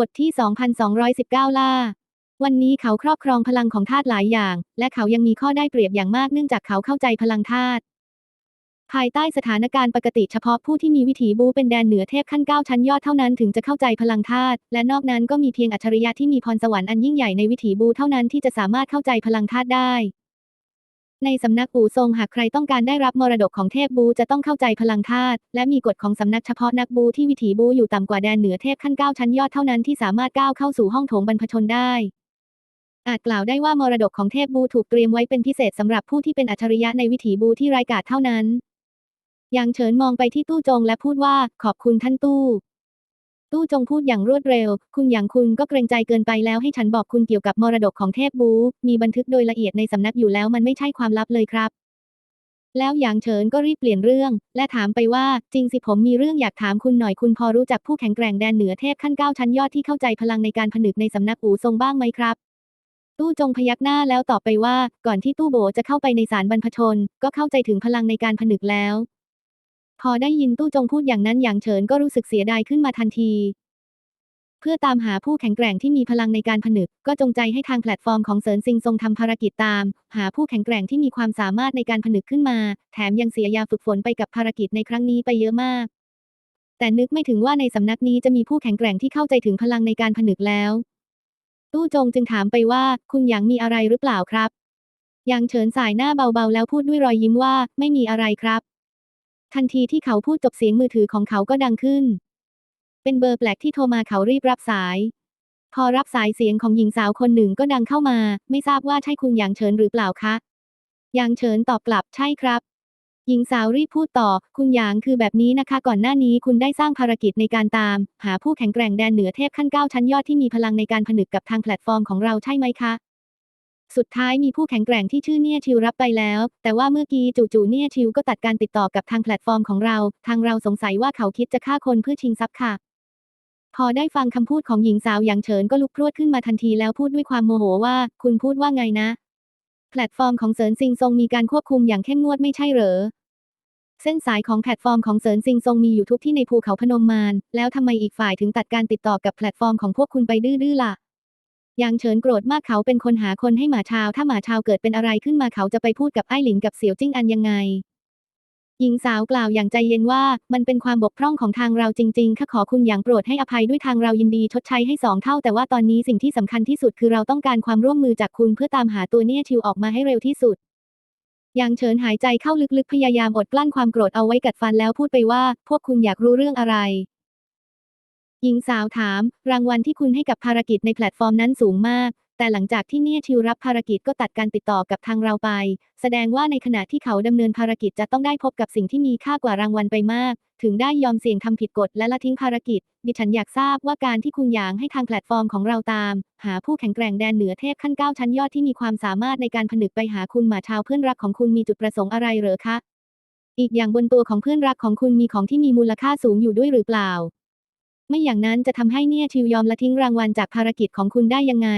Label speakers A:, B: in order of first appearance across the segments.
A: บทที่ 2219 ล่า วันนี้เขาครอบครองพลังของธาตุหลายอย่าง และเขายังมีข้อได้เปรียบอย่างมากเนื่องจากเขาเข้าใจพลังธาตุ ภายใต้สถานการณ์ปกติเฉพาะผู้ที่มีวิถีบูเป็นแดนเหนือเทพขั้นเก้าชั้นยอดเท่านั้นถึงจะเข้าใจพลังธาตุ และนอกนั้นก็มีเพียงอัจฉริยะที่มีพรสวรรค์อันยิ่งใหญ่ในวิถีบูเท่านั้นที่จะสามารถเข้าใจพลังธาตุได้ ในสำนักปู่ทรงหากใครต้องการได้รับมรดกของเทพบูจะต้องเข้าใจพลังธาตุและมีกฎของสำนักเฉพาะนักบูที่วิถีบูอยู่ต่ำกว่าแดนเหนือเทพขั้นเก้าชั้นยอดเท่านั้นที่สามารถก้าวเข้าสู่ห้องโถงบรรพชนได้ อาจกล่าวได้ว่ามรดกของเทพบูถูกเตรียมไว้เป็นพิเศษสำหรับผู้ที่เป็นอัจฉริยะในวิถีบูที่ไร้กาจเท่านั้นยางเฉินมองไปที่ตู้จงและพูดว่าขอบคุณท่านตู้ ตู้จงพูดอย่างรวดเร็ว คุณอย่างคุณก็เกรงใจเกินไปแล้วให้ฉันบอกคุณเกี่ยวกับมรดกของเทพบู มีบันทึกโดยละเอียดในสำนักอยู่แล้วมันไม่ใช่ความลับเลยครับ แล้วหยางเฉินก็รีบเปลี่ยนเรื่อง และถามไปว่า จริงสิผมมีเรื่องอยากถามคุณหน่อยคุณพอรู้จักผู้แข็งแกร่งแดนเหนือเทพขั้นเก้าชั้นยอดที่เข้าใจพลังในการผนึกในสำนักอู่ทรงบ้างไหมครับ ตู้จงพยักหน้าแล้วตอบไปว่า ก่อนที่ตู้โบจะเข้าไปในศาลบรรพชน ก็เข้าใจถึงพลังในการผนึกแล้ว พอได้ยินตู้จงพูดอย่างนั้นหยางเฉินก็รู้สึกเสียดายขึ้นมาทันที เพื่อตามหาผู้แข็งแกร่งที่มีพลังในการผนึก ก็จงใจให้ทางแพลตฟอร์มของเซินซิงทรงทำภารกิจตาม หาผู้แข็งแกร่งที่มีความสามารถในการผนึกขึ้นมา แถมยังเสียยาฝึกฝนไปกับภารกิจในครั้งนี้ไปเยอะมาก แต่นึกไม่ถึงว่าในสำนักนี้จะมีผู้แข็งแกร่งที่เข้าใจถึงพลังในการผนึกแล้ว ตู้จงจึงถามไปว่า คุณหยางมีอะไรหรือเปล่าครับหยางเฉินสายหน้าเบาๆแล้วพูดด้วยรอยยิ้มว่า ไม่มีอะไรครับ ทันทีที่เขาพูดจบเสียงมือถือของเขาก็ดังขึ้น เป็นเบอร์แปลกที่โทรมาเขารีบรับสาย พอรับสายเสียงของหญิงสาวคนหนึ่งก็ดังเข้ามา ไม่ทราบว่าใช่คุณหยางเฉินหรือเปล่าคะหยางเฉินตอบกลับใช่ครับ หญิงสาวรีบพูดต่อ คุณหยางคือแบบนี้นะคะ ก่อนหน้านี้คุณได้สร้างภารกิจในการตาม หาผู้แข็งแกร่งแดนเหนือเทพขั้นเก้าชั้นยอดที่มีพลังในการผนึกกับทางแพลตฟอร์มของเราใช่ไหมคะ สุดท้ายมีผู้แข็งแกร่งที่ชื่อเนี่ยชิวรับไปแล้ว แต่ว่าเมื่อกี้จู่ๆเนี่ยชิวก็ตัดการติดต่อกับทางแพลตฟอร์มของเรา ทางเราสงสัยว่าเขาคิดจะฆ่าคนเพื่อชิงทรัพย์ค่ะ พอได้ฟังคำพูดของหญิงสาวอย่างเฉินก็ลุกพรวดขึ้นมาทันทีแล้วพูดด้วยความโมโหว่า คุณพูดว่าไงนะ แพลตฟอร์มของเซินซิงทรงมีการควบคุมอย่างเข้มงวดไม่ใช่เหรอเส้นสายของแพลตฟอร์มของเซินซิงทรงมีอยู่ทุกที่ในภูเขาพนมมานแล้วทำไมอีกฝ่ายถึงตัดการติดต่อกับแพลตฟอร์มของพวกคุณไปดื้อๆล่ะ ยางเฉินโกรธมากเขาเป็นคนหาคนให้หมาชาว ถ้าหมาชาวเกิดเป็นอะไรขึ้นมาเขาจะไปพูดกับไอ้หลิงกับเสี่ยวจิ้งอันยังไง หญิงสาวกล่าวอย่างใจเย็นว่า มันเป็นความบกพร่องของทางเราจริงๆข้าขอคุณอย่างโปรดให้อภัยด้วยทางเรายินดีชดใช้ให้สองเท่า แต่ว่าตอนนี้สิ่งที่สำคัญที่สุดคือเราต้องการความร่วมมือจากคุณเพื่อตามหาตัวเนี่ยชิวออกมาให้เร็วที่สุดยางเฉินหายใจเข้าลึกๆพยายามอดกลั้นความโกรธเอาไว้กัดฟันแล้วพูดไปว่า พวกคุณอยากรู้เรื่องอะไร หญิงสาวถาม รางวัลที่คุณให้กับภารกิจในแพลตฟอร์มนั้นสูงมาก แต่หลังจากที่เนี่ยชิวรับภารกิจก็ตัดการติดต่อกับทางเราไป แสดงว่าในขณะที่เขาดำเนินภารกิจจะต้องได้พบกับสิ่งที่มีค่ากว่ารางวัลไปมาก ถึงได้ยอมเสี่ยงทำผิดกฎและละทิ้งภารกิจ ดิฉันอยากทราบว่าการที่คุณหยางให้ทางแพลตฟอร์มของเราตาม หาผู้แข็งแกร่งแดนเหนือเทพขั้นเก้าชั้นยอดที่มีความสามารถในการผนึกไปหาคุณหมาชาวเพื่อนรักของคุณมีจุดประสงค์อะไรเหรอคะ อีกอย่างบนตัวของเพื่อนรักของคุณมีของที่มีมูลค่าสูงอยู่ด้วยหรือเปล่า ไม่อย่างนั้นจะทำให้เนี่ยชิวยอมละทิ้งรางวัลจากภารกิจของคุณได้ยังไง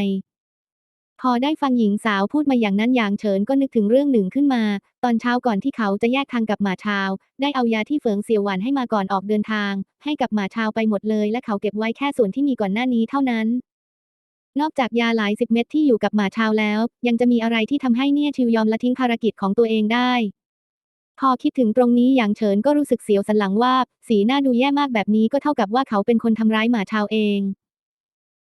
A: พอได้ฟังหญิงสาวพูดมาอย่างนั้นอย่างเฉินก็นึกถึงเรื่องหนึ่งขึ้นมา ตอนเช้าก่อนที่เขาจะแยกทางกับหมาชาว ได้เอายาที่เฟิงเสียวหวานให้มาก่อนออกเดินทาง ให้กับหมาชาวไปหมดเลย และเขาเก็บไว้แค่ส่วนที่มีก่อนหน้านี้เท่านั้นนอกจากยาหลายสิบเม็ดที่อยู่กับหมาชาวแล้ว ยังจะมีอะไรที่ทำให้เนี่ยชิวยอมละทิ้งภารกิจของตัวเองได้ พอคิดถึงตรงนี้อย่างเฉินก็รู้สึกเสียวสันหลังว่าสีหน้าดูแย่มากแบบนี้ก็เท่ากับว่าเขาเป็นคนทำร้ายหมาชาวเอง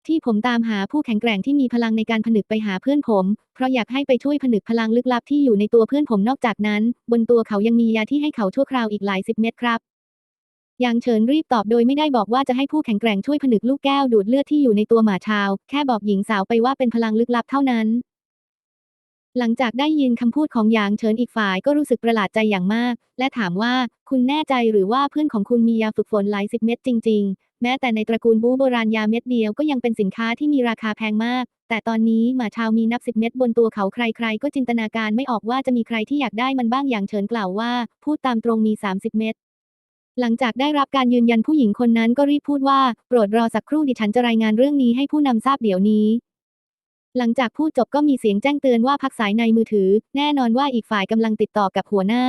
A: ที่ผมตามหาผู้แข็งแกร่งที่มีพลังในการผนึกไปหาเพื่อนผม เพราะอยากให้ไปช่วยผนึกพลังลึกลับที่อยู่ในตัวเพื่อนผมนอกจากนั้น บนตัวเขายังมียาที่ให้เขาชั่วคราวอีกหลายสิบเม็ดครับยางเฉินรีบตอบโดยไม่ได้บอกว่าจะให้ผู้แข็งแกร่งช่วยผนึกลูกแก้วดูดเลือดที่อยู่ในตัวหมาชาว แค่บอกหญิงสาวไปว่าเป็นพลังลึกลับเท่านั้น หลังจากได้ยินคำพูดของหยางเฉินอีกฝ่ายก็รู้สึกประหลาดใจอย่างมาก และถามว่าคุณแน่ใจหรือว่าเพื่อนของคุณมียาฝึกฝนหลายสิบเม็ดจริง ๆ แม้แต่ในตระกูลบูโบราณยาเม็ดเดียวก็ยังเป็นสินค้าที่มีราคาแพงมาก แต่ตอนนี้หมาชาวมีนับสิบเม็ดบนตัวเขาใคร ๆ ก็จินตนาการไม่ออกว่าจะมีใครที่อยากได้มันบ้างอย่างเฉินกล่าวว่า พูดตามตรงมี 30 เม็ดหลังจากได้รับการยืนยันผู้หญิงคนนั้นก็รีบพูดว่า โปรดรอสักครู่ดิฉันจะรายงานเรื่องนี้ให้ผู้นำทราบเดี๋ยวนี้ หลังจากพูดจบก็มีเสียงแจ้งเตือนว่าพักสายในมือถือ แน่นอนว่าอีกฝ่ายกำลังติดต่อกับหัวหน้า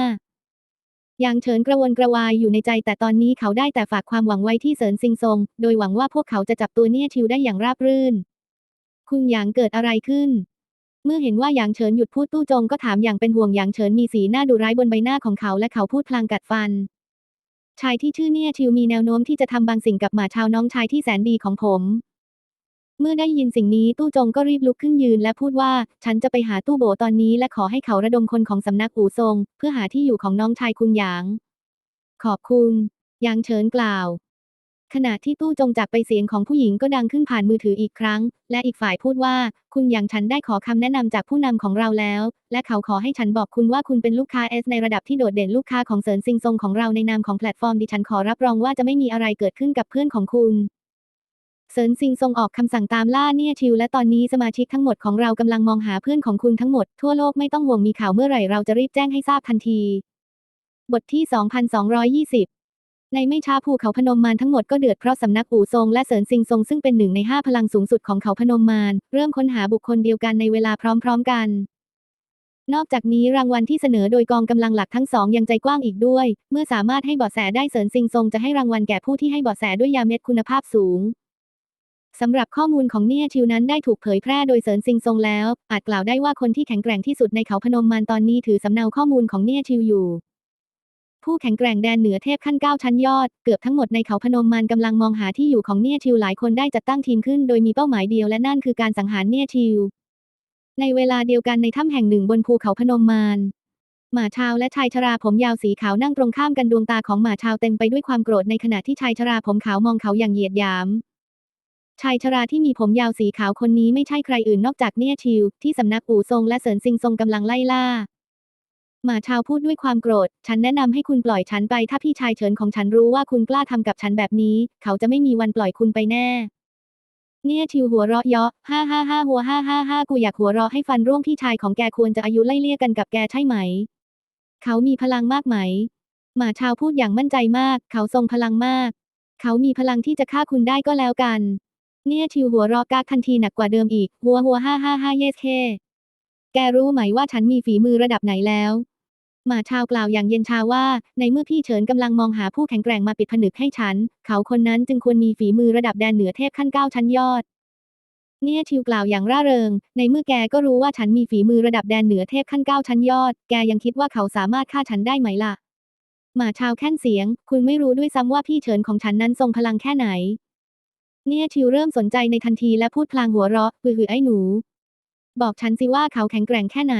A: ยางเฉินกระวนกระวายอยู่ในใจแต่ตอนนี้เขาได้แต่ฝากความหวังไว้ที่เสินซิงซง โดยหวังว่าพวกเขาจะจับตัวเนี่ยชิวได้อย่างราบรื่น คุณหยางเกิดอะไรขึ้น เมื่อเห็นว่าหยางเฉินหยุดพูดตู้จงก็ถามอย่างเป็นห่วงหยางเฉินมีสีหน้าดุร้ายบนใบหน้าของเขาและเขาพูดพลางกัดฟัน ชายที่ชื่อเนี่ยชิวมีแนวโน้มที่จะทำบางสิ่งกับหมาชาวน้องชายที่แสนดีของผม เมื่อได้ยินสิ่งนี้ตู้จงก็รีบลุกขึ้นยืนและพูดว่า ฉันจะไปหาตู้โบตอนนี้และขอให้เขาระดมคนของสำนักอู่ซง เพื่อหาที่อยู่ของน้องชายคุณหยาง ขอบคุณหยางเฉินกล่าว ขณะที่ตู้จงจากไปเสียงของผู้หญิงก็ดังขึ้นผ่านมือถืออีกครั้ง และอีกฝ่ายพูดว่า คุณหยางฉันได้ขอคำแนะนำจากผู้นำของเราแล้ว และเขาขอให้ฉันบอกคุณว่าคุณเป็นลูกค้าเอสในระดับที่โดดเด่นลูกค้าของเซินซิงซงของเราในนามของแพลตฟอร์มดิฉันขอรับรองว่าจะไม่มีอะไรเกิดขึ้นกับเพื่อนของคุณ เซินซิงซงออกคำสั่งตามล่าเนี่ยชิว และตอนนี้สมาชิกทั้งหมดของเรากำลังมองหาเพื่อนของคุณทั้งหมด ทั่วโลกไม่ต้องห่วงมีข่าวเมื่อไหร่เราจะรีบแจ้งให้ทราบทันที บทที่ 2220ในไม่ช้าภูเขาพนมมารทั้งหมดก็เดือดเพราะสำนักปู่ทรงและเสริญซิงทรงซึ่งเป็นหนึ่งในห้าพลังสูงสุดของเขาพนมมารเริ่มค้นหาบุคคลเดียวกันในเวลาพร้อมๆกัน นอกจากนี้รางวัลที่เสนอโดยกองกำลังหลักทั้งสองยังใจกว้างอีกด้วย เมื่อสามารถให้เบาะแสได้เสริญซิงทรงจะให้รางวัลแก่ผู้ที่ให้เบาะแสด้วยยาเม็ดคุณภาพสูง สำหรับข้อมูลของเนี่ยชิวนั้นได้ถูกเผยแพร่โดยเสริญซิงทรงแล้ว อาจกล่าวได้ว่าคนที่แข็งแกร่งที่สุดในเขาพนมมารตอนนี้ถือสำเนาข้อมูลของเนี่ยชิวอยู่ ผู้แข็งแกร่งแดนเหนือเทพขั้นเก้าชั้นยอด เกือบทั้งหมดในเขาพนมมารกำลังมองหาที่อยู่ของเนี่ยชิวหลายคนได้จัดตั้งทีมขึ้น โดยมีเป้าหมายเดียวและนั่นคือการสังหารเนี่ยชิว ในเวลาเดียวกันในถ้ำแห่งหนึ่งบนภูเขาพนมมารหมาชาวและชายชราผมยาวสีขาวนั่งตรงข้ามกันดวงตาของหมาชาวเต็มไปด้วยความโกรธในขณะที่ชายชราผมขาวมองเขาอย่างเหยียดหยาม ชายชราที่มีผมยาวสีขาวคนนี้ไม่ใช่ใครอื่นนอกจากเนี่ยชิว ที่สำนักปู่ทรงและเสริญซิงทรงกำลังไล่ล่าหมาชาวพูดด้วยความโกรธ ฉันแนะนำให้คุณปล่อยฉันไป ถ้าพี่ชายเฉินของฉันรู้ว่าคุณกล้าทำกับฉันแบบนี้ เขาจะไม่มีวันปล่อยคุณไปแน่ เนี่ยชิวหัวเราะเยาะฮ่าฮ่าฮ่าหัวฮ่าฮ่าฮ่ากูอยากหัวเราะให้ฟันร่วงพี่ชายของแกควรจะอายุไล่เลี่ยกันกับแกใช่ไหม เขามีพลังมากไหม หมาชาวพูดอย่างมั่นใจมาก เขาทรงพลังมาก เขามีพลังที่จะฆ่าคุณได้ก็แล้วกัน เนี่ยชิวหัวราะกากทันทีหนักกว่าเดิมอีก หัวหัวฮ่าฮ่าฮ่าเยสเคแกรู้ไหมว่าฉันมีฝีมือระดับไหนแล้วหมาชาวกล่าวอย่างเย็นชาว่า ในเมื่อพี่เฉินกำลังมองหาผู้แข็งแกร่งมาปิดผนึกให้ฉัน เขาคนนั้นจึงควรมีฝีมือระดับแดนเหนือเทพขั้นเก้าชั้นยอด เนี่ยชิวกล่าวอย่างร่าเริง ในเมื่อแกก็รู้ว่าฉันมีฝีมือระดับแดนเหนือเทพขั้นเก้าชั้นยอด แกยังคิดว่าเขาสามารถฆ่าฉันได้ไหมล่ะหมาชาวแค่นเสียง คุณไม่รู้ด้วยซ้ำว่าพี่เฉินของฉันนั้นทรงพลังแค่ไหน เนี่ยชิวเริ่มสนใจในทันทีและพูดพลางหัวเราะฮือฮือไอ้หนู บอกฉันสิว่าเขาแข็งแกร่งแค่ไหน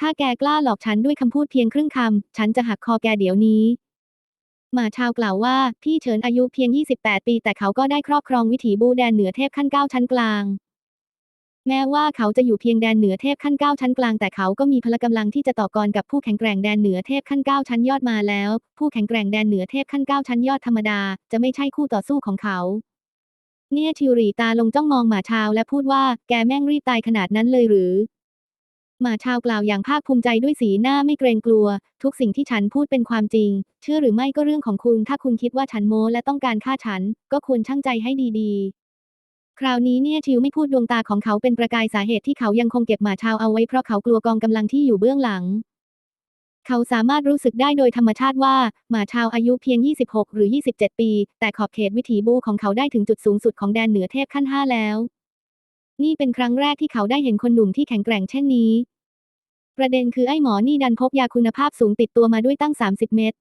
A: ถ้าแกกล้าหลอกฉันด้วยคำพูดเพียงครึ่งคำ ฉันจะหักคอแกเดี๋ยวนี้หมาชาวกล่าวว่า พี่เฉินอายุเพียง 28 ปี แต่เขาก็ได้ครอบครองวิถีบูแดนเหนือเทพขั้นเก้าชั้นกลาง แม้ว่าเขาจะอยู่เพียงแดนเหนือเทพขั้นเก้าชั้นกลาง แต่เขาก็มีพละกำลังที่จะต่อกรกับผู้แข็งแกร่งแดนเหนือเทพขั้นเก้าชั้นยอดมาแล้ว ผู้แข็งแกร่งแดนเหนือเทพขั้นเก้าชั้นยอดธรรมดา จะไม่ใช่คู่ต่อสู้ของเขา เนี่ยชิวรีตาลงจ้องมองหมาชาวและพูดว่า แกแม่งรีบตายขนาดนั้นเลยหรือหมาชาวกล่าวอย่างภาคภูมิใจด้วยสีหน้าไม่เกรงกลัว ทุกสิ่งที่ฉันพูดเป็นความจริง เชื่อหรือไม่ก็เรื่องของคุณ ถ้าคุณคิดว่าฉันโม้และต้องการฆ่าฉัน ก็ควรชั่งใจให้ดีๆ คราวนี้เนี่ยชิวไม่พูดดวงตาของเขาเป็นประกายสาเหตุที่เขายังคงเก็บหมาชาวเอาไว้เพราะเขากลัวกองกำลังที่อยู่เบื้องหลัง เขาสามารถรู้สึกได้โดยธรรมชาติว่า หมาชาวอายุเพียง 26 หรือ 27 ปี แต่ขอบเขตวิถีบูของเขาได้ถึงจุดสูงสุดของแดนเหนือเทพขั้น 5 แล้ว นี่เป็นครั้งแรกที่เขาได้เห็นคนหนุ่มที่แข็งแกร่งเช่นนี้ ประเด็นคือไอ้หมอนี่ดันพกยาคุณภาพสูงติดตัวมาด้วยตั้ง 30 เม็ด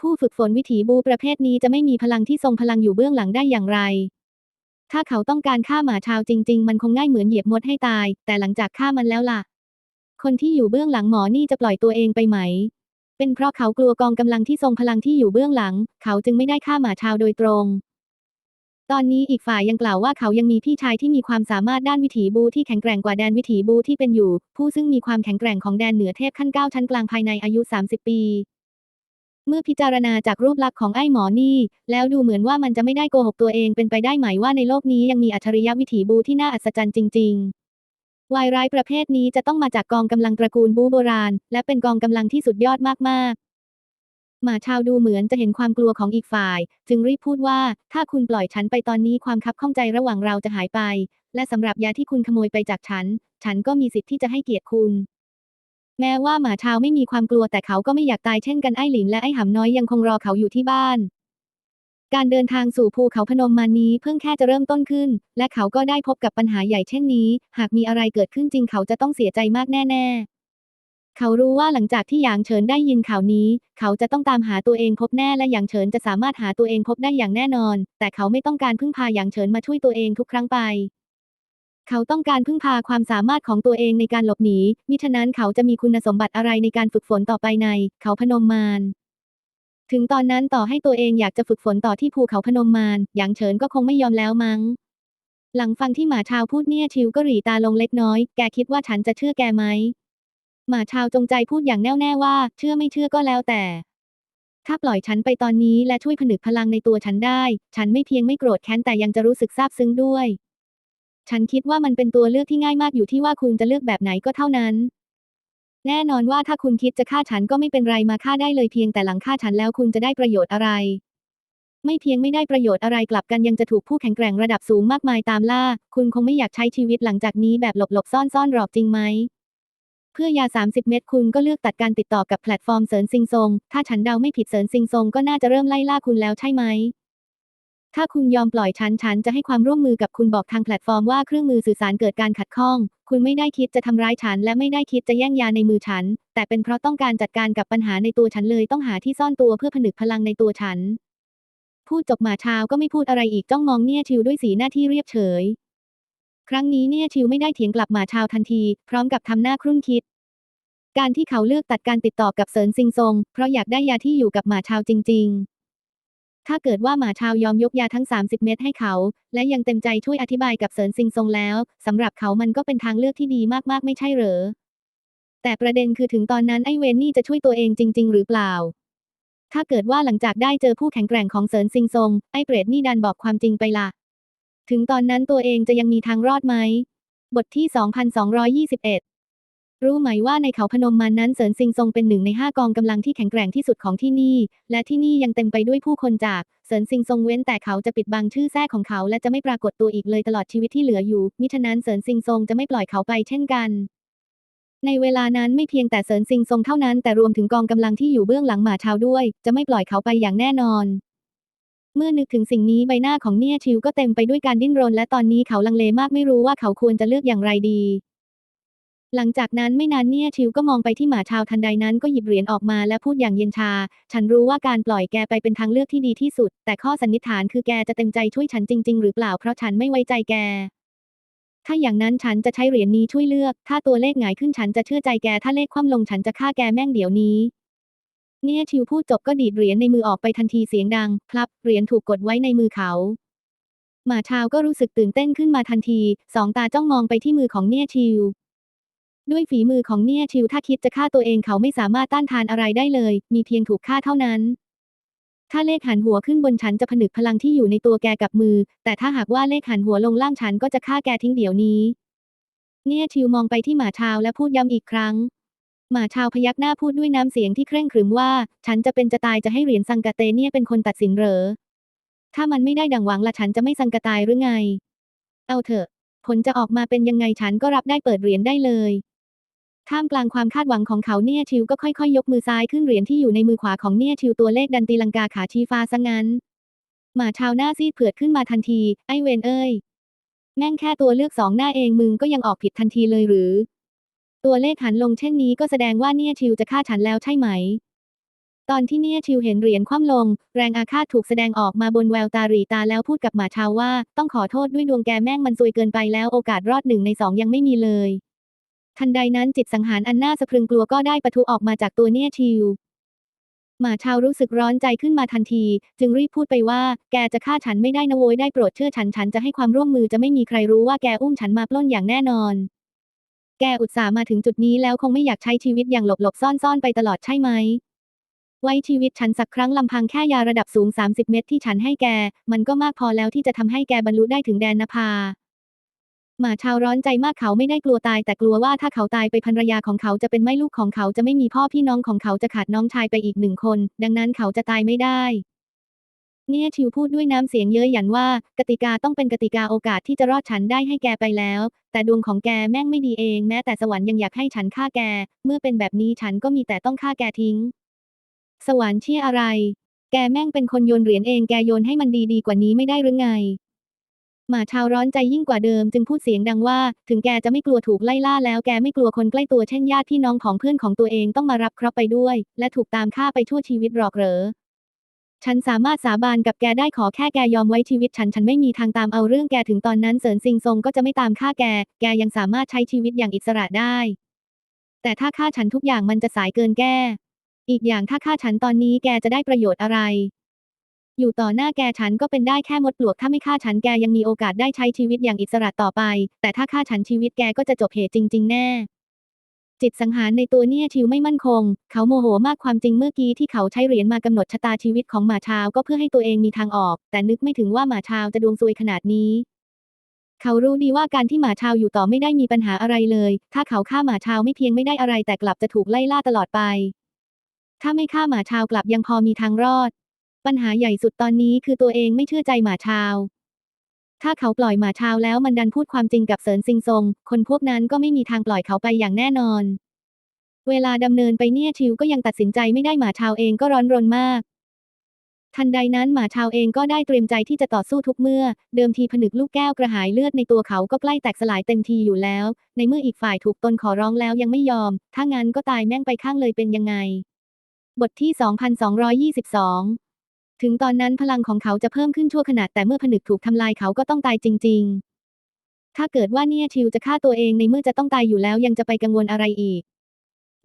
A: ผู้ฝึกฝนวิถีบูประเภทนี้จะไม่มีพลังที่ทรงพลังอยู่เบื้องหลังได้อย่างไร ถ้าเขาต้องการฆ่าหมาชาวจริง ๆ มันคงง่ายเหมือนเหยียบมดให้ตาย แต่หลังจากฆ่ามันแล้วล่ะ คนที่อยู่เบื้องหลังหมอนี่จะปล่อยตัวเองไปไหม เป็นเพราะเขากลัวกองกำลังที่ทรงพลังที่อยู่เบื้องหลัง เขาจึงไม่ได้ฆ่าหมาชาวโดยตรง ตอนนี้อีกฝ่ายยังกล่าวว่าเขายังมีพี่ชายที่มีความสามารถด้านวิถีบูที่แข็งแกร่งกว่าแดนวิถีบูที่เป็นอยู่ ผู้ซึ่งมีความแข็งแกร่งของแดนเหนือเทพขั้นเก้าชั้นกลางภายในอายุ 30 ปีเมื่อพิจารณาจากรูปลักษณ์ของไอ้หมอนี่ แล้วดูเหมือนว่ามันจะไม่ได้โกหกตัวเองเป็นไปได้ไหมว่าในโลกนี้ยังมีอัจฉริยะวิถีบูที่น่าอัศจรรย์จริงๆ วายร้ายประเภทนี้จะต้องมาจากกองกำลังตระกูลบูโบราณ และเป็นกองกำลังที่สุดยอดมากๆหมาชาวดูเหมือนจะเห็นความกลัวของอีกฝ่าย จึงรีบพูดว่า ถ้าคุณปล่อยฉันไปตอนนี้ความคับข้องใจระหว่างเราจะหายไป และสำหรับยาที่คุณขโมยไปจากฉัน ฉันก็มีสิทธิ์ที่จะให้เกียรติคุณ แม้ว่าหมาชาวไม่มีความกลัวแต่เขาก็ไม่อยากตายเช่นกันไอ้หลินและไอ้หำน้อยยังคงรอเขาอยู่ที่บ้าน การเดินทางสู่ภูเขาพนมมานี้เพิ่งแค่จะเริ่มต้นขึ้น และเขาก็ได้พบกับปัญหาใหญ่เช่นนี้ หากมีอะไรเกิดขึ้นจริงเขาจะต้องเสียใจมากแน่ ๆ เขารู้ว่าหลังจากที่หยางเฉินได้ยินข่าวนี้ เขาจะต้องตามหาตัวเองพบแน่และหยางเฉินจะสามารถหาตัวเองพบได้อย่างแน่นอน แต่เขาไม่ต้องการพึ่งพาหยางเฉินมาช่วยตัวเองทุกครั้งไป เขาต้องการพึ่งพาความสามารถของตัวเองในการหลบหนีมิฉะนั้นเขาจะมีคุณสมบัติอะไรในการฝึกฝนต่อไปใน เขาพนมมาร ถึงตอนนั้นต่อให้ตัวเองอยากจะฝึกฝนต่อที่ภูเขาพนมมารหยางเฉินก็คงไม่ยอมแล้วมั้ง หลังฟังที่หมาชาวพูดเนี่ยชิวก็หรีตาลงเล็กน้อย แกคิดว่าฉันจะเชื่อแกไหม หมาชาวจงใจพูดอย่างแน่วแน่ว่า เชื่อไม่เชื่อก็แล้วแต่ ถ้าปล่อยฉันไปตอนนี้และช่วยผนึกพลังในตัวฉันได้ ฉันไม่เพียงไม่โกรธแค้นแต่ยังจะรู้สึกซาบซึ้งด้วย ฉันคิดว่ามันเป็นตัวเลือกที่ง่ายมากอยู่ที่ว่าคุณจะเลือกแบบไหนก็เท่านั้น แน่นอนว่าถ้าคุณคิดจะฆ่าฉันก็ไม่เป็นไรมาฆ่าได้เลยเพียงแต่หลังฆ่าฉันแล้วคุณจะได้ประโยชน์อะไร ไม่เพียงไม่ได้ประโยชน์อะไรกลับกันยังจะถูกผู้แข็งแกร่งระดับสูงมากมายตามล่า คุณคงไม่อยากใช้ชีวิตหลังจากนี้แบบหลบๆซ่อนๆหรอกจริงไหมเพื่อยา 30 เม็ดคุณก็เลือกตัดการติดต่อกับแพลตฟอร์มเซินซิงซงถ้าฉันเดาไม่ผิดเซินซิงซงก็น่าจะเริ่มไล่ล่าคุณแล้วใช่ไหม ถ้าคุณยอมปล่อยฉันฉันจะให้ความร่วมมือกับคุณบอกทางแพลตฟอร์มว่าเครื่องมือสื่อสารเกิดการขัดข้อง คุณไม่ได้คิดจะทำร้ายฉัน และไม่ได้คิดจะแย่งยาในมือฉัน แต่เป็นเพราะต้องการจัดการกับปัญหาในตัวฉันเลยต้องหาที่ซ่อนตัวเพื่อผนึกพลังในตัวฉัน พูดจบหมาชาวก็ไม่พูดอะไรอีกจ้องมองเนี่ยชิวด้วยสีหน้าที่เรียบเฉย ครั้งนี้เนี่ยชิวไม่ได้เถียงกลับหมาชาวทันที พร้อมกับทำหน้าครุ่นคิดการที่เขาเลือกตัดการติดต่อกับเซินซิงซงเพราะอยากได้ยาที่อยู่กับหมาชาวจริง ๆ ถ้าเกิดว่าหมาชาวยอมยกยาทั้ง 30 เม็ดให้เขา และยังเต็มใจช่วยอธิบายกับเซินซิงซงแล้วสำหรับเขามันก็เป็นทางเลือกที่ดีมากๆไม่ใช่เหรอ แต่ประเด็นคือถึงตอนนั้นไอเวนนี่จะช่วยตัวเองจริง ๆ หรือเปล่า ถ้าเกิดว่าหลังจากได้เจอผู้แข็งแกร่งของเซินซิงซงไอเปรตนี่ดันบอกความจริงไปละถึงตอนนั้นตัวเองจะยังมีทางรอดไหมบทที่ 2221 รู้ไหมว่าในเขาพนมมันนั้นเซินซิงซงเป็นหนึ่งในห้ากองกำลังที่แข็งแกร่งที่สุดของที่นี่ และที่นี่ยังเต็มไปด้วยผู้คนจากเซินซิงซงเว้นแต่เขาจะปิดบังชื่อแท้ของเขาและจะไม่ปรากฏตัวอีกเลยตลอดชีวิตที่เหลืออยู่ มิฉะนั้นเซินซิงซงจะไม่ปล่อยเขาไปเช่นกัน ในเวลานั้นไม่เพียงแต่เซินซิงซงเท่านั้นแต่รวมถึงกองกำลังที่อยู่เบื้องหลังหมาชาวด้วย จะไม่ปล่อยเขาไปอย่างแน่นอนเมื่อนึกถึงสิ่งนี้ใบหน้าของเนี่ยชิวก็เต็มไปด้วยการดิ้นรนและตอนนี้เขาลังเลมากไม่รู้ว่าเขาควรจะเลือกอย่างไรดี หลังจากนั้นไม่นานเนี่ยชิวก็มองไปที่หมาชาวทันใดนั้นก็หยิบเหรียญออกมาและพูดอย่างเย็นชา ฉันรู้ว่าการปล่อยแกไปเป็นทางเลือกที่ดีที่สุด แต่ข้อสันนิษฐานคือแกจะเต็มใจช่วยฉันจริง ๆ หรือเปล่าเพราะฉันไม่ไว้ใจแก ถ้าอย่างนั้นฉันจะใช้เหรียญนี้ช่วยเลือก ถ้าตัวเลขหงายขึ้นฉันจะเชื่อใจแก ถ้าเลขคว่ำลงฉันจะฆ่าแกแม่งเดี๋ยวนี้ เนี่ยชิวพูดจบก็ดีดเหรียญในมือออกไปทันทีเสียงดัง พลับ เหรียญถูกกดไว้ในมือเขาหมาชาวก็รู้สึกตื่นเต้นขึ้นมาทันที สองตาจ้องมองไปที่มือของเนี่ยชิว ด้วยฝีมือของเนี่ยชิวถ้าคิดจะฆ่าตัวเองเขาไม่สามารถต้านทานอะไรได้เลย มีเพียงถูกฆ่าเท่านั้น ถ้าเลขหันหัวขึ้นบนฉันจะผนึกพลังที่อยู่ในตัวแกกับมือ แต่ถ้าหากว่าเลขหันหัวลงล่างฉันก็จะฆ่าแกทิ้งเดี๋ยวนี้ เนี่ยชิวมองไปที่หมาชาวและพูดย้ำอีกครั้ง หมาชาวพยักหน้าพูดด้วยน้ำเสียงที่เคร่งขรึมว่า ฉันจะเป็นจะตายจะให้เหรียญสังกเตเนี่ยเป็นคนตัดสินเหรอ ถ้ามันไม่ได้ดังหวังละฉันจะไม่สังกตายหรือไง เอาเถอะ ผลจะออกมาเป็นยังไงฉันก็รับได้เปิดเหรียญได้เลย ท่ามกลางความคาดหวังของเขาเนี่ยชิวก็ค่อยๆยกมือซ้ายขึ้นเหรียญที่อยู่ในมือขวาของเนี่ยชิวตัวเลขดันตีลังกาขาชี้ฟ้าซะงั้น หมาชาวหน้าซีดเผือดขึ้นมาทันที ไอเวนเอ้ย แม่งแค่ตัวเลือกสองหน้าเองมึงก็ยังออกผิดทันทีเลยหรือ ตัวเลขหันลงเช่นนี้ก็แสดงว่าเนี่ยชิวจะฆ่าฉันแล้วใช่ไหม ตอนที่เนี่ยชิวเห็นเหรียญคว่ำลง แรงอาฆาตถูกแสดงออกมาบนแววตาหรีตาแล้วพูดกับหมาชาวว่า ต้องขอโทษด้วยดวงแกแม่งมันซวยเกินไปแล้วโอกาสรอดหนึ่งในสองยังไม่มีเลย ทันใดนั้นจิตสังหารอันน่าสะพรึงกลัวก็ได้ปะทุออกมาจากตัวเนี่ยชิวหมาชาวรู้สึกร้อนใจขึ้นมาทันที จึงรีบพูดไปว่า แกจะฆ่าฉันไม่ได้นะโวยได้โปรดเชื่อฉันฉันจะให้ความร่วมมือจะไม่มีใครรู้ว่าแกอุ้มฉันมาปล้นอย่างแน่นอน แกอุตส่าห์มาถึงจุดนี้แล้วคงไม่อยากใช้ชีวิตอย่างหลบหลบซ่อนซ่อนๆไปตลอดใช่ไหม ไว้ชีวิตฉันสักครั้งลำพังแค่ยาระดับสูง 30 เม็ดที่ฉันให้แก มันก็มากพอแล้วที่จะทำให้แกบรรลุได้ถึงแดนนภา หมาชาวร้อนใจมากเขาไม่ได้กลัวตาย แต่กลัวว่าถ้าเขาตายไปภรรยาของเขาจะเป็นไม่ลูกของเขาจะไม่มีพ่อพี่น้องของเขาจะขาดน้องชายไปอีกหนึ่งคน ดังนั้นเขาจะตายไม่ได้ เนี่ยชิวพูดด้วยน้ำเสียงเย้ยหยันว่า กติกาต้องเป็นกติกาโอกาสที่จะรอดฉันได้ให้แกไปแล้ว แต่ดวงของแกแม่งไม่ดีเอง แม้แต่สวรรค์ยังอยากให้ฉันฆ่าแก เมื่อเป็นแบบนี้ฉันก็มีแต่ต้องฆ่าแกทิ้ง สวรรค์เชี่ยอะไร แกแม่งเป็นคนโยนเหรียญเองแกโยนให้มันดีดีกว่านี้ไม่ได้หรือไง หมาชาวร้อนใจยิ่งกว่าเดิมจึงพูดเสียงดังว่า ถึงแกจะไม่กลัวถูกไล่ล่าแล้วแกไม่กลัวคนใกล้ตัวเช่นญาติพี่น้องของเพื่อนของตัวเองต้องมารับเคราะห์ไปด้วย และถูกตามฆ่าไปทั่วชีวิตหรอกเหรอฉันสามารถสาบานกับแกได้ขอแค่แกยอมไว้ชีวิตฉันฉันไม่มีทางตามเอาเรื่องแกถึงตอนนั้นเสริญซิงทรงก็จะไม่ตามฆ่าแก แกยังสามารถใช้ชีวิตอย่างอิสระได้ แต่ถ้าฆ่าฉันทุกอย่างมันจะสายเกินแก อีกอย่างถ้าฆ่าฉันตอนนี้แกจะได้ประโยชน์อะไร อยู่ต่อหน้าแกฉันก็เป็นได้แค่มดปลวกถ้าไม่ฆ่าฉันแกยังมีโอกาสได้ใช้ชีวิตอย่างอิสระต่อไป แต่ถ้าฆ่าฉันชีวิตแกก็จะจบเหตุจริง ๆ แน่ จิตสังหารในตัวเนี่ยชิวไม่มั่นคง เขาโมโหมากความจริงเมื่อกี้ที่เขาใช้เหรียญมากำหนดชะตาชีวิตของหมาชาวก็เพื่อให้ตัวเองมีทางออก แต่นึกไม่ถึงว่าหมาชาวจะดวงซวยขนาดนี้เขารู้ดีว่าการที่หมาชาวอยู่ต่อไม่ได้มีปัญหาอะไรเลย ถ้าเขาฆ่าหมาชาวไม่เพียงไม่ได้อะไรแต่กลับจะถูกไล่ล่าตลอดไป ถ้าไม่ฆ่าหมาชาวกลับยังพอมีทางรอด ปัญหาใหญ่สุดตอนนี้คือตัวเองไม่เชื่อใจหมาชาว ถ้าเขาปล่อยหมาชาวแล้วมันดันพูดความจริงกับเสริญซิงทรงคนพวกนั้นก็ไม่มีทางปล่อยเขาไปอย่างแน่นอน เวลาดำเนินไปเนี่ยชิวก็ยังตัดสินใจไม่ได้หมาชาวเองก็ร้อนรนมากทันใดนั้นหมาชาวเองก็ได้เตรียมใจที่จะต่อสู้ทุกเมื่อ เดิมทีผนึกลูกแก้วกระหายเลือดในตัวเขาก็ใกล้แตกสลายเต็มทีอยู่แล้ว ในเมื่ออีกฝ่ายถูกตนขอร้องแล้วยังไม่ยอม ถ้างั้นก็ตายแม่งไปข้างเลยเป็นยังไง บทที่ 2222 ถึงตอนนั้นพลังของเขาจะเพิ่มขึ้นชั่วขณะแต่เมื่อผนึกถูกทำลายเขาก็ต้องตายจริง ๆ ถ้าเกิดว่าเนี่ยชิวจะฆ่าตัวเองในเมื่อจะต้องตายอยู่แล้วยังจะไปกังวลอะไรอีก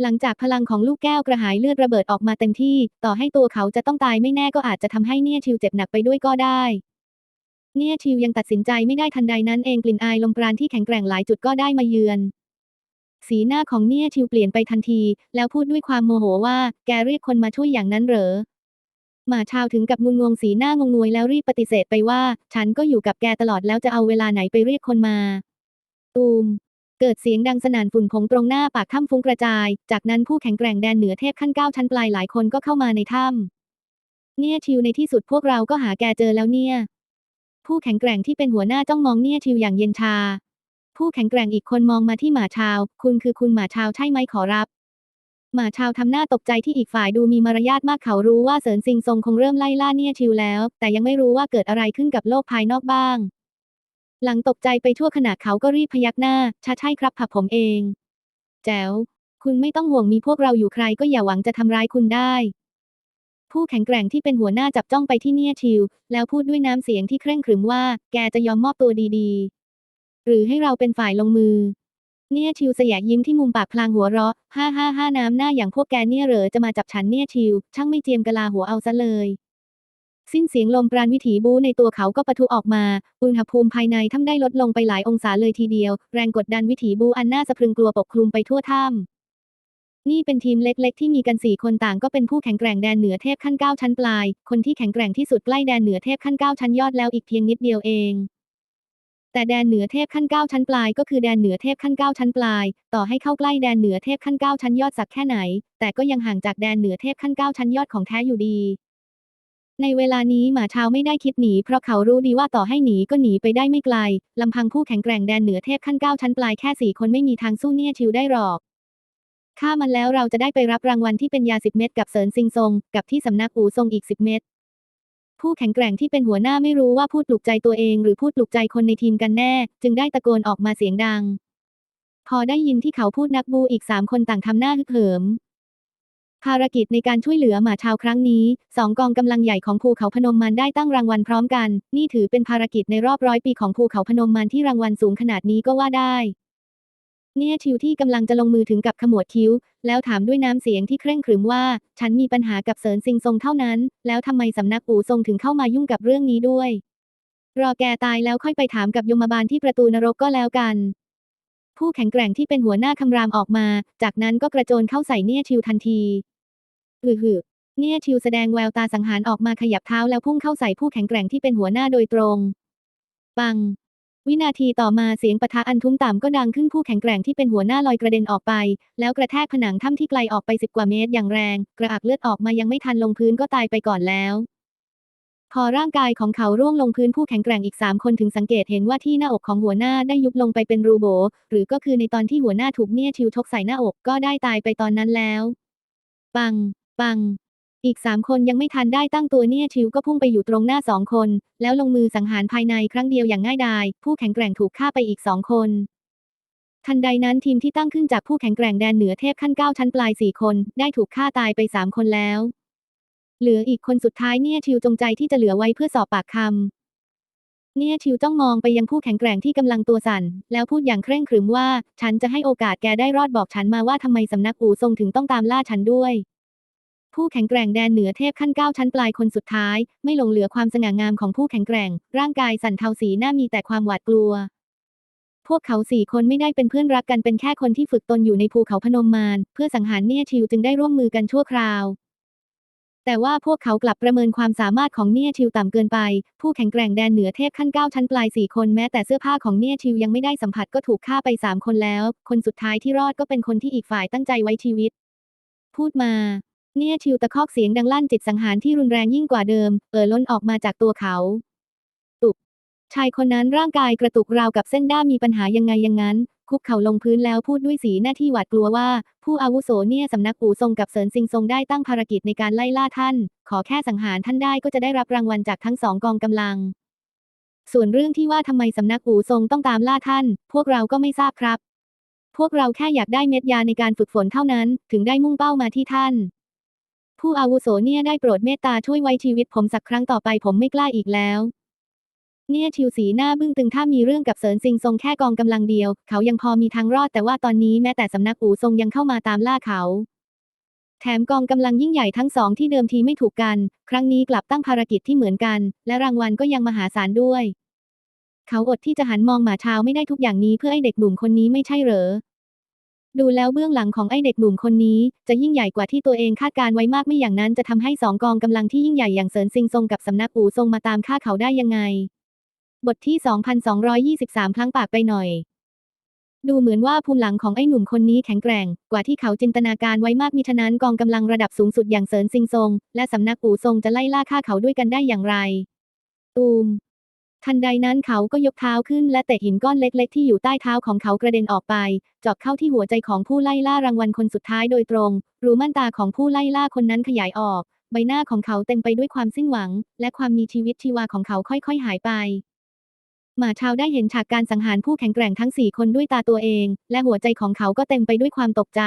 A: หลังจากพลังของลูกแก้วกระหายเลือดระเบิดออกมาเต็มที่ ต่อให้ตัวเขาจะต้องตายไม่แน่ก็อาจจะทำให้เนี่ยชิวเจ็บหนักไปด้วยก็ได้ เนี่ยชิวยังตัดสินใจไม่ได้ทันใดนั้นเองกลิ่นอายลมปราณที่แข็งแกร่งหลายจุดก็ได้มาเยือนสีหน้าของเนี่ยชิวเปลี่ยนไปทันที แล้วพูดด้วยความโมโหว่า แกเรียกคนมาช่วยอย่างนั้นเหรอ หมาชาวถึงกับงุนงงสีหน้างงงวยแล้วรีบปฏิเสธไปว่า ฉันก็อยู่กับแกตลอดแล้วจะเอาเวลาไหนไปเรียกคนมา ตูม เกิดเสียงดังสนั่นฝุ่นผงตรงหน้าปากถ้ำฟุ้งกระจาย จากนั้นผู้แข็งแกร่งแดนเหนือเทพขั้นเก้าชั้นปลายหลายคนก็เข้ามาในถ้ำเนี่ยชิวในที่สุดพวกเราก็หาแกเจอแล้วเนี่ย ผู้แข็งแกร่งที่เป็นหัวหน้าจ้องมองเนี่ยชิวอย่างเย็นชา ผู้แข็งแกร่งอีกคนมองมาที่หมาชาว คุณคือคุณหมาชาวใช่ไหมขอรับ หมาชาวทำหน้าตกใจที่อีกฝ่ายดูมีมารยาทมากเขารู้ว่าเสริญซิงทรงคงเริ่มไล่ล่าเนี่ยชิวแล้ว แต่ยังไม่รู้ว่าเกิดอะไรขึ้นกับโลกภายนอกบ้าง หลังตกใจไปชั่วขณะเขาก็รีบพยักหน้าชาใช่ครับผับผมเอง แจ๋ว คุณไม่ต้องห่วงมีพวกเราอยู่ใครก็อย่าหวังจะทำร้ายคุณได้ ผู้แข็งแกร่งที่เป็นหัวหน้าจับจ้องไปที่เนี่ยชิว แล้วพูดด้วยน้ำเสียงที่เคร่งขรึมว่า แกจะยอมมอบตัวดีๆ หรือให้เราเป็นฝ่ายลงมือ เนี่ยชิวสยะยิ้มที่มุมปากพลางหัวเราะ ฮ่าฮ่าฮ่าน้ำหน้าอย่างพวกแกเนี่ยเหรอจะมาจับฉันเนี่ยชิว ช่างไม่เจียมกะลาหัวเอาซะเลย สิ้นเสียงลมปราณวิถีบูในตัวเขาก็ปะทุออกมา อุณหภูมิภายในถ้ำได้ลดลงไปหลายองศาเลยทีเดียว แรงกดดันวิถีบูอันน่าสะพรึงกลัวปกคลุมไปทั่วถ้ำนี่เป็นทีมเล็ก ๆ ที่มีกันสี่คนต่างก็เป็นผู้แข็งแกร่งแดนเหนือเทพขั้นเก้าชั้นปลาย คนที่แข็งแกร่งที่สุดใกล้แดนเหนือเทพขั้นเก้าชั้นยอดแล้วอีกเพียงนิดเดียวเอง แต่แดนเหนือเทพขั้นเก้าชั้นปลายก็คือแดนเหนือเทพขั้นเก้าชั้นปลาย ต่อให้เข้าใกล้แดนเหนือเทพขั้นเก้าชั้นยอดสักแค่ไหน แต่ก็ยังห่างจากแดนเหนือเทพขั้นเก้าชั้นยอดของแท้อยู่ดี ในเวลานี้หมาชาวไม่ได้คิดหนีเพราะเขารู้ดีว่าต่อให้หนีก็หนีไปได้ไม่ไกลลำพังผู้แข็งแกร่งแดนเหนือเทพขั้นเก้าชั้นปลายแค่สี่คนไม่มีทางสู้เนี่ยชิวได้หรอกฆ่ามันแล้วเราจะได้ไปรับรางวัลที่เป็นยาสิบเม็ดกับเสริญซิงทรงกับที่สำนักอู่ทรงอีกสิบเม็ด ผู้แข็งแกร่งที่เป็นหัวหน้าไม่รู้ว่าพูดปลุกใจตัวเอง หรือพูดปลุกใจคนในทีมกันแน่ จึงได้ตะโกนออกมาเสียงดัง พอได้ยินที่เขาพูดนักบูอีกสามคนต่างทำหน้าฮึกเหิม ภารกิจในการช่วยเหลือหมาชาวครั้งนี้สองกองกำลังใหญ่ของภูเขาพนมมันได้ตั้งรางวัลพร้อมกัน นี่ถือเป็นภารกิจในรอบร้อยปีของภูเขาพนมมันที่รางวัลสูงขนาดนี้ก็ว่าได้ เนี่ยชิวที่กำลังจะลงมือถึงกับขมวดคิ้ว แล้วถามด้วยน้ำเสียงที่เคร่งขรึมว่า ฉันมีปัญหากับเสริญซิงทรงเท่านั้น แล้วทำไมสำนักปู่ทรงถึงเข้ามายุ่งกับเรื่องนี้ด้วย รอแกตายแล้วค่อยไปถามกับยมบาลที่ประตูนรกก็แล้วกัน ผู้แข็งแกร่งที่เป็นหัวหน้าคำรามออกมา จากนั้นก็กระโจนเข้าใส่เนี่ยชิวทันทีอือหือเนี่ยชิวแสดงแววตาสังหารออกมาขยับเท้าแล้วพุ่งเข้าใส่ผู้แข็งแกร่งที่เป็นหัวหน้าโดยตรง ปัง วินาทีต่อมาเสียงปะทะอันทุ้มต่ำก็ดังขึ้นผู้แข็งแกร่งที่เป็นหัวหน้าลอยกระเด็นออกไป แล้วกระแทกผนังถ้ำที่ไกลออกไปสิบกว่าเมตรอย่างแรง กระอักเลือดออกมายังไม่ทันลงพื้นก็ตายไปก่อนแล้ว พอร่างกายของเขาร่วงลงพื้นผู้แข็งแกร่งอีกสามคนถึงสังเกตเห็นว่าที่หน้าอกของหัวหน้าได้ยุบลงไปเป็นรูโบ หรือก็คือในตอนที่หัวหน้าถูกเนี่ยชิวชกใส่หน้าอกก็ได้ตายไปตอนนั้นแล้ว ปัง ปัง อีกสามคนยังไม่ทันได้ตั้งตัวเนี่ยชิวก็พุ่งไปอยู่ตรงหน้าสองคน แล้วลงมือสังหารภายในครั้งเดียวอย่างง่ายดาย ผู้แข็งแกร่งถูกฆ่าไปอีกสองคน ทันใดนั้นทีมที่ตั้งขึ้นจากผู้แข็งแกร่งแดนเหนือเทพขั้นเก้าชั้นปลายสี่คน ได้ถูกฆ่าตายไปสามคนแล้ว เหลืออีกคนสุดท้ายเนี่ยชิวจงใจที่จะเหลือไว้เพื่อสอบปากคำเนี่ยชิวจ้องมองไปยังผู้แข็งแกร่งที่กำลังตัวสั่น แล้วพูดอย่างเคร่งขรึมว่า ฉันจะให้โอกาสแกได้รอดบอกฉันมาว่าทำไมสำนักอู่ทรงถึงต้องตามล่าฉันด้วย ผู้แข็งแกร่งแดนเหนือเทพขั้นเก้าชั้นปลายคนสุดท้าย ไม่หลงเหลือความสง่างามของผู้แข็งแกร่ง ร่างกายสั่นเทาสีหน้ามีแต่ความหวาดกลัว พวกเขาสี่คนไม่ได้เป็นเพื่อนรักกันเป็นแค่คนที่ฝึกตนอยู่ในภูเขาพนมมารเพื่อสังหารเนี่ยชิวจึงได้ร่วมมือกันชั่วคราว แต่ว่าพวกเขากลับประเมินความสามารถของเนี่ยชิวต่ำเกินไป ผู้แข็งแกร่งแดนเหนือเทพขั้นเก้าชั้นปลายสี่คนแม้แต่เสื้อผ้าของเนี่ยชิวยังไม่ได้สัมผัสก็ถูกฆ่าไปสามคนแล้ว คนสุดท้ายที่รอดก็เป็นคนที่อีกฝ่ายตั้งใจไว้ชีวิต พูดมา เนี่ยชิวตะคอกเสียงดังลั่นจิตสังหารที่รุนแรงยิ่งกว่าเดิม เอ่อล้นออกมาจากตัวเขา ตุบชายคนนั้นร่างกายกระตุกราวกับเส้นด้ามมีปัญหายังไงยังงั้น คุกเข่าลงพื้นแล้วพูดด้วยสีหน้าที่หวาดกลัวว่า ผู้อาวุโสเนี่ยสำนักปู่ทรงกับเสริญซิงทรงได้ตั้งภารกิจในการไล่ล่าท่าน ขอแค่สังหารท่านได้ก็จะได้รับรางวัลจากทั้งสองกองกำลัง ส่วนเรื่องที่ว่าทำไมสำนักปู่ทรงต้องตามล่าท่าน พวกเราก็ไม่ทราบครับ พวกเราแค่อยากได้เม็ดยาในการฝึกฝนเท่านั้น ถึงได้มุ่งเป้ามาที่ท่าน ผู้อาวุโสเนี่ยได้โปรดเมตตาช่วยไว้ชีวิตผมสักครั้งต่อไปผมไม่กล้าอีกแล้ว เนี่ยชิวสีหน้าบึ้งตึงถ้ามีเรื่องกับเสริญซิงทรงแค่กองกำลังเดียว เขายังพอมีทางรอดแต่ว่าตอนนี้แม้แต่สำนักอู่ทรงยังเข้ามาตามล่าเขา แถมกองกำลังยิ่งใหญ่ทั้งสองที่เดิมทีไม่ถูกกัน ครั้งนี้กลับตั้งภารกิจที่เหมือนกัน และรางวัลก็ยังมหาศาลด้วยเขาอดที่จะหันมองหมาชาวไม่ได้ทุกอย่างนี้เพื่อไอเด็กหนุ่มคนนี้ไม่ใช่เหรอ ดูแล้วเบื้องหลังของไอเด็กหนุ่มคนนี้ จะยิ่งใหญ่กว่าที่ตัวเองคาดการไว้มากไม่อย่างนั้นจะทำให้สองกองกำลังที่ยิ่งใหญ่อย่างเสริญซิงทรงกับสำนักอู่ทรงมาตามฆ่าเขาได้ยังไง บทที่ 2223 พลังปากไปหน่อย ดูเหมือนว่าภูมิหลังของไอ้หนุ่มคนนี้แข็งแกร่ง กว่าที่เขาจินตนาการไว้มากมิฉะนั้นกองกำลังระดับสูงสุดอย่างเสริญซิงทรง และสำนักปู่ทรงจะไล่ล่าฆ่าเขาด้วยกันได้อย่างไร ตูม ทันใดนั้นเขาก็ยกเท้าขึ้นและเตะหินก้อนเล็ก ๆ ที่อยู่ใต้เท้าของเขากระเด็นออกไปเจาะเข้าที่หัวใจของผู้ไล่ล่ารางวัลคนสุดท้ายโดยตรง รูม่านตาของผู้ไล่ล่าคนนั้นขยายออก ใบหน้าของเขาเต็มไปด้วยความสิ้นหวัง และความมีชีวิตชีวาของเขาค่อยๆ หายไป หมาชาวได้เห็นฉากการสังหารผู้แข็งแกร่งทั้งสี่คนด้วยตาตัวเอง และหัวใจของเขาก็เต็มไปด้วยความตกใจ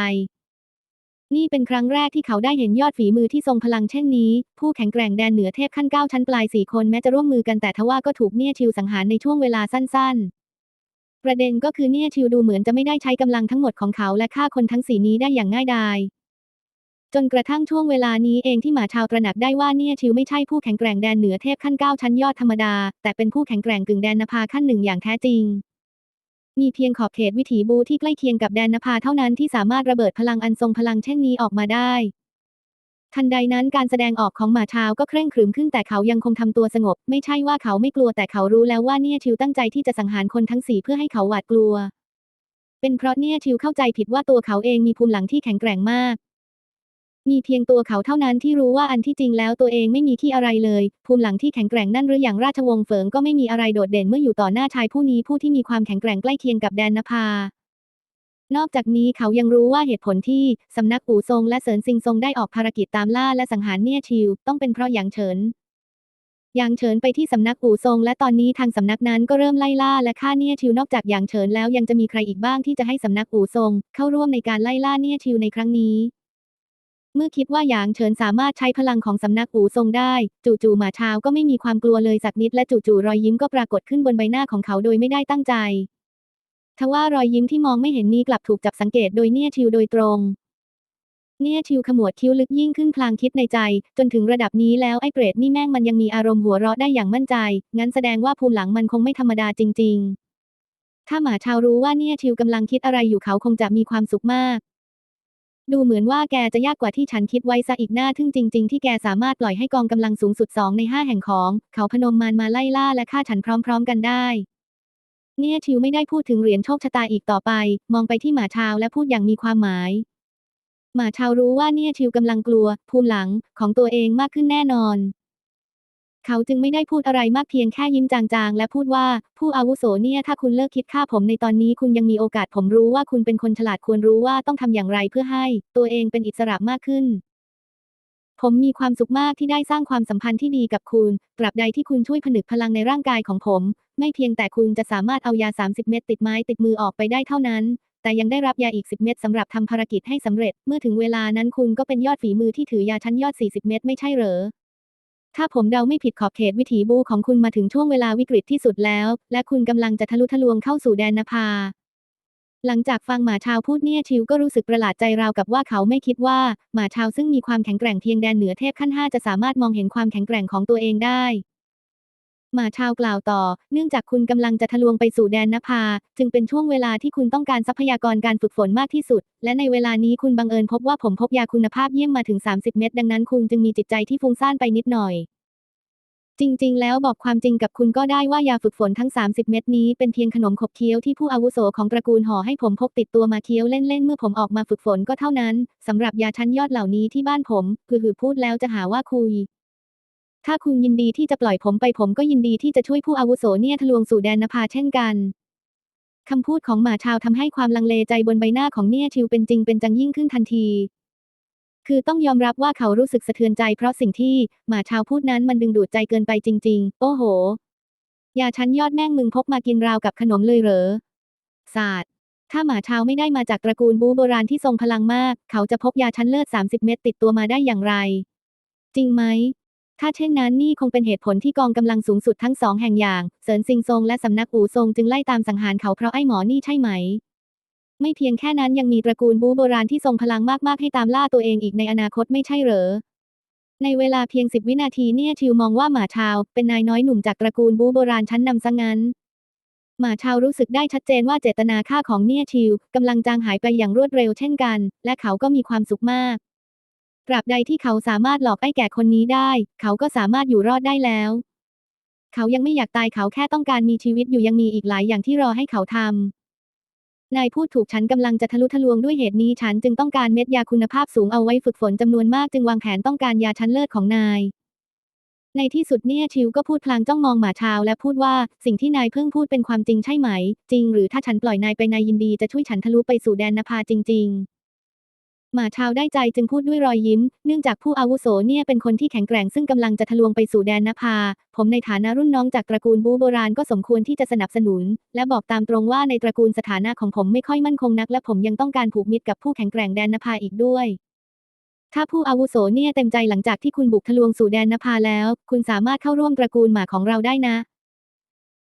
A: นี่เป็นครั้งแรกที่เขาได้เห็นยอดฝีมือที่ทรงพลังเช่นนี้ ผู้แข็งแกร่งแดนเหนือเทพขั้นเก้าชั้นปลายสี่คนแม้จะร่วมมือกันแต่ทว่าก็ถูกเนี่ยชิวสังหารในช่วงเวลาสั้น ๆ ประเด็นก็คือเนี่ยชิวดูเหมือนจะไม่ได้ใช้กำลังทั้งหมดของเขาและฆ่าคนทั้งสี่นี้ได้อย่างง่ายดายจนกระทั่งช่วงเวลานี้เองที่หมาชาวตระหนักได้ว่าเนี่ยชิวไม่ใช่ผู้แข็งแกร่งแดนเหนือเทพขั้นเก้าชั้นยอดธรรมดา แต่เป็นผู้แข็งแกร่งกึ่งแดนนภาขั้นหนึ่งอย่างแท้จริง มีเพียงขอบเขตวิถีบูที่ใกล้เคียงกับแดนนภาเท่านั้นที่สามารถระเบิดพลังอันทรงพลังเช่นนี้ออกมาได้ ทันใดนั้นการแสดงออกของหมาชาวก็เคร่งขรึมขึ้นแต่เขายังคงทำตัวสงบ ไม่ใช่ว่าเขาไม่กลัวแต่เขารู้แล้วว่าเนี่ยชิวตั้งใจที่จะสังหารคนทั้งสี่เพื่อให้เขาหวาดกลัว เป็นเพราะเนี่ยชิวเข้าใจผิดว่าตัวเขาเองมีภูมิหลังที่แข็งแกร่งมาก มีเพียงตัวเขาเท่านั้นที่รู้ว่าอันที่จริงแล้วตัวเองไม่มีที่อะไรเลย ภูมิหลังที่แข็งแกร่งนั่นหรืออย่างราชวงศ์เฟิงก็ไม่มีอะไรโดดเด่นเมื่ออยู่ต่อหน้าชายผู้นี้ผู้ที่มีความแข็งแกร่งใกล้เคียงกับแดนนภานอกจากนี้เขายังรู้ว่าเหตุผลที่ สำนักปู่ทรงและเสริญซิงทรงได้ออกภารกิจตามล่าและสังหารเนี่ยชิว ต้องเป็นเพราะหยางเฉินหยางเฉินไปที่สำนักปู่ทรง และตอนนี้ทางสำนักนั้นก็เริ่มไล่ล่าและฆ่าเนี่ยชิวนอกจากหยางเฉินแล้วยังจะมีใครอีกบ้างที่จะให้สำนักปู่ทรง เข้าร่วมในการไล่ล่าเนี่ยชิวในครั้งนี้ เมื่อคิดว่าหยางเฉินสามารถใช้พลังของสำนักอู่ทรงได้ จู่ๆหมาชาวก็ไม่มีความกลัวเลยสักนิดและจู่ๆรอยยิ้มก็ปรากฏขึ้นบนใบหน้าของเขาโดยไม่ได้ตั้งใจ ทว่ารอยยิ้มที่มองไม่เห็นนี้กลับถูกจับสังเกตโดยเนี่ยชิวโดยตรง เนี่ยชิวขมวดคิ้วลึกยิ่งขึ้นพลางคิดในใจ จนถึงระดับนี้แล้วไอ้เปรตนี่แม่งมันยังมีอารมณ์หัวเราะได้อย่างมั่นใจ งั้นแสดงว่าภูมิหลังมันคงไม่ธรรมดาจริง ๆ ถ้าหมาชาวรู้ว่าเนี่ยชิวกำลังคิดอะไรอยู่เขาคงจะมีความสุขมาก ดูเหมือนว่าแกจะยากกว่าที่ฉันคิดไว้ซะอีกหน้าทึ่งจริง ๆ ที่แกสามารถปล่อยให้กองกำลังสูงสุดสองในห้าแห่งของ เขาพนมมานมาไล่ล่าและฆ่าฉันพร้อม ๆ กันได้ เนี่ยชิวไม่ได้พูดถึงเหรียญโชคชะตาอีกต่อไป มองไปที่หมาชาวและพูดอย่างมีความหมาย หมาชาวรู้ว่าเนี่ยชิวกำลังกลัว ภูมิหลังของตัวเองมากขึ้นแน่นอน เขาจึงไม่ได้พูดอะไรมากเพียงแค่ยิ้มจางๆ และพูดว่า ผู้อาวุโสเนี่ยถ้าคุณเลิกคิดฆ่าผมในตอนนี้คุณยังมีโอกาสผมรู้ว่าคุณเป็นคนฉลาดควรรู้ว่าต้องทำอย่างไรเพื่อให้ ตัวเองเป็นอิสระมากขึ้น ผมมีความสุขมากที่ได้สร้างความสัมพันธ์ที่ดีกับคุณ ตราบใดที่คุณช่วยผนึกพลังในร่างกายของผม ไม่เพียงแต่คุณจะสามารถเอายา 30 เม็ดติดไม้ติดมือออกไปได้เท่านั้นแต่ยังได้รับยาอีก 10 เม็ดสำหรับทำภารกิจให้สำเร็จ เมื่อถึงเวลานั้นคุณก็เป็นยอดฝีมือที่ถือยาชั้นยอด 40 เม็ดไม่ใช่เหรอ ถ้าผมเดาไม่ผิดขอบเขตวิถีบูของคุณมาถึงช่วงเวลาวิกฤตที่สุดแล้ว และคุณกำลังจะทะลุทะลวงเข้าสู่แดนนภา หลังจากฟังหมาชาวพูดเนี่ยชิวก็รู้สึกประหลาดใจราวกับว่าเขาไม่คิดว่าหมาชาวซึ่งมีความแข็งแกร่งเพียงแดนเหนือเทพขั้นห้าจะสามารถมองเห็นความแข็งแกร่งของตัวเองได้ หมาชาวกล่าวต่อ เนื่องจากคุณกำลังจะทะลวงไปสู่แดนนภา จึงเป็นช่วงเวลาที่คุณต้องการทรัพยากรการฝึกฝนมากที่สุด และในเวลานี้คุณบังเอิญพบว่าผมพบยาคุณภาพเยี่ยมมาถึง 30 เม็ดดังนั้นคุณจึงมีจิตใจที่ฟุ้งซ่านไปนิดหน่อย จริง ๆ แล้วบอกความจริงกับคุณก็ได้ว่ายาฝึกฝนทั้ง 30 เม็ดนี้เป็นเพียงขนมขบเคี้ยวที่ผู้อาวุโสของตระกูลห่อให้ผมพกติดตัวมาเคี้ยวเล่น ๆ เมื่อผมออกมาฝึกฝนก็เท่านั้นสำหรับยาชั้นยอดเหล่านี้ที่บ้านผม คือหือพูดแล้วจะหาว่าคุย ถ้าคุณยินดีที่จะปล่อยผมไปผมก็ยินดีที่จะช่วยผู้อาวุโสเนี่ยทะลวงสู่แดนนภาเช่นกันคำพูดของหมาชาวทำให้ความลังเลใจบนใบหน้าของเนี่ยชิวเป็นจริงเป็นจังยิ่งขึ้นทันที คือต้องยอมรับว่าเขารู้สึกสะเทือนใจเพราะสิ่งที่หมาชาวพูดนั้นมันดึงดูดใจเกินไปจริง ๆ โอ้โห ยาชั้นยอดแม่งมึงพกมากินราวกับขนมเลยเหรอศาสตร์ถ้าหมาชาวไม่ได้มาจากตระกูลบูโบราณที่ทรงพลังมาก เขาจะพกยาชั้นเลิศ 30 เม็ดติดตัวมาได้อย่างไร จริงไหม ถ้าเช่นนั้นนี่คงเป็นเหตุผลที่กองกำลังสูงสุดทั้งสองแห่งอย่างเซินซิงซงและสำนักอู่ซงจึงไล่ตามสังหารเขาเพราะไอ้หมอนี่ใช่ไหม ไม่เพียงแค่นั้นยังมีตระกูลบูโบราณที่ทรงพลังมากๆให้ตามล่าตัวเองอีกในอนาคตไม่ใช่เหรอ ในเวลาเพียงสิบวินาทีเนี่ยชิวมองว่าหมาชาวเป็นนายน้อยหนุ่มจากตระกูลบูโบราณชั้นนำซะงั้นหมาชาวรู้สึกได้ชัดเจนว่าเจตนาฆ่าของเนี่ยชิวกำลังจางหายไปอย่างรวดเร็วเช่นกัน และเขาก็มีความสุขมาก ตราบใดที่เขาสามารถหลอกไอ้แก่คนนี้ได้ เขาก็สามารถอยู่รอดได้แล้ว เขายังไม่อยากตายเขาแค่ต้องการมีชีวิตอยู่ยังมีอีกหลายอย่างที่รอให้เขาทำนายพูดถูกฉันกำลังจะทะลุทะลวงด้วยเหตุนี้ฉันจึงต้องการเม็ดยาคุณภาพสูงเอาไว้ฝึกฝนจำนวนมากจึงวางแผนต้องการยาชั้นเลิศของนาย ในที่สุดเนี่ยชิวก็พูดพลางจ้องมองหมาชาวและพูดว่าสิ่งที่นายเพิ่งพูดเป็นความจริงใช่ไหม จริงหรือถ้าฉันปล่อยนายไปนายยินดีจะช่วยฉันทะลุไปสู่แดนนภาจริง ๆ หมาชาวได้ใจจึงพูดด้วยรอยยิ้ม เนื่องจากผู้อาวุโสเนี่ยเป็นคนที่แข็งแกร่งซึ่งกำลังจะทะลวงไปสู่แดนนภา ผมในฐานะรุ่นน้องจากตระกูลบูโบราณก็สมควรที่จะสนับสนุน และบอกตามตรงว่าในตระกูลสถานะของผมไม่ค่อยมั่นคงนัก และผมยังต้องการผูกมิตรกับผู้แข็งแกร่งแดนนภาอีกด้วยถ้าผู้อาวุโสเนี่ยเต็มใจหลังจากที่คุณบุกทะลวงสู่แดนนภาแล้ว คุณสามารถเข้าร่วมตระกูลหมาของเราได้นะ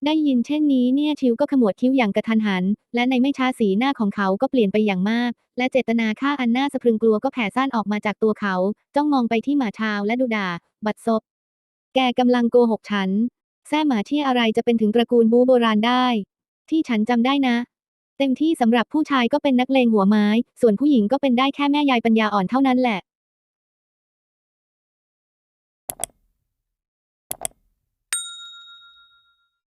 A: ได้ยินเช่นนี้เนี่ยชิวก็ขมวดคิ้วอย่างกระทันหัน และในไม่ช้าสีหน้าของเขาก็เปลี่ยนไปอย่างมาก และเจตนาฆ่าอันน่าสะพรึงกลัวก็แผ่ซ่านออกมาจากตัวเขา จ้องมองไปที่หมาชาวและดูด่า บัดซบ แกกำลังโกหกฉัน แซ่หมาที่อะไรจะเป็นถึงตระกูลบูโบราณได้ ที่ฉันจำได้นะ เต็มที่สำหรับผู้ชายก็เป็นนักเลงหัวไม้ ส่วนผู้หญิงก็เป็นได้แค่แม่ยายปัญญาอ่อนเท่านั้นแหละ